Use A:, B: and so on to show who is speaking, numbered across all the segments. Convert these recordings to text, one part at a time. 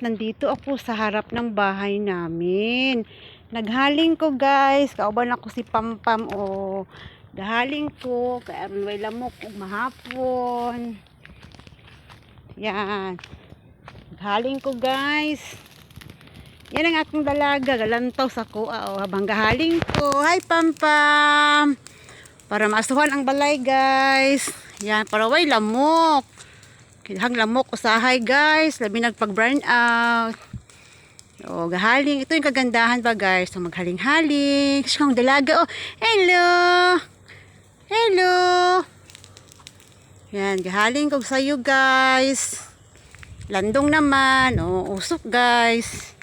A: nandito ako sa harap ng bahay namin. Naghaling ko guys, kauban ako si Pampam o gahaling ko, kaya way lamok ug mahapon. Yan. Naghaling ko guys. Yan ang akong dalaga, galantaw sa kuha o habang gahaling ko. Hi Pampam. Para maasuhan ang balay guys. Yan, para way lamok. Kinahang lamok usahay guys, labi nagpag burn out. O, gahaling. Ito yung kagandahan ba guys. So, maghaling-haling. Kasi kung dalaga, oh, hello! Hello! Yan, gahaling ko sa'yo guys. Landong naman. O, usok guys.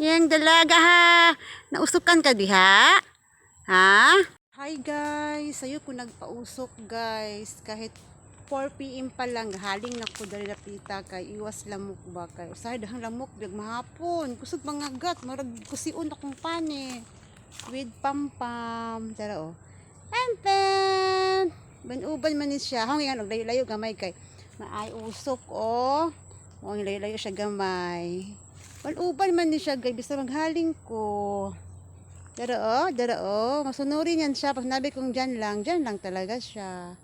A: Yang dalaga ha. Nausukan ka diha? Ha? Hi guys, sayo ko nagpausok guys. Kahit 4 p.m. pa lang, haling na ko dali napita kay iwas lamok ba kay. Usahay dahang lamok biyag mahapon. Kusog mga gat, marag kusiun akong pane. With pampam. Tara oh. Pampam! Banuban man ni siya. Hangin nga layo-layo gamay kay. Maay usok oh. O, ang layo-layo siya gamay. Banuban man ni siya guys. Basta maghaling ko. Dara oh, dara oh. Masunurin yan siya. Pag nabi kong dyan lang, dyan lang talaga siya.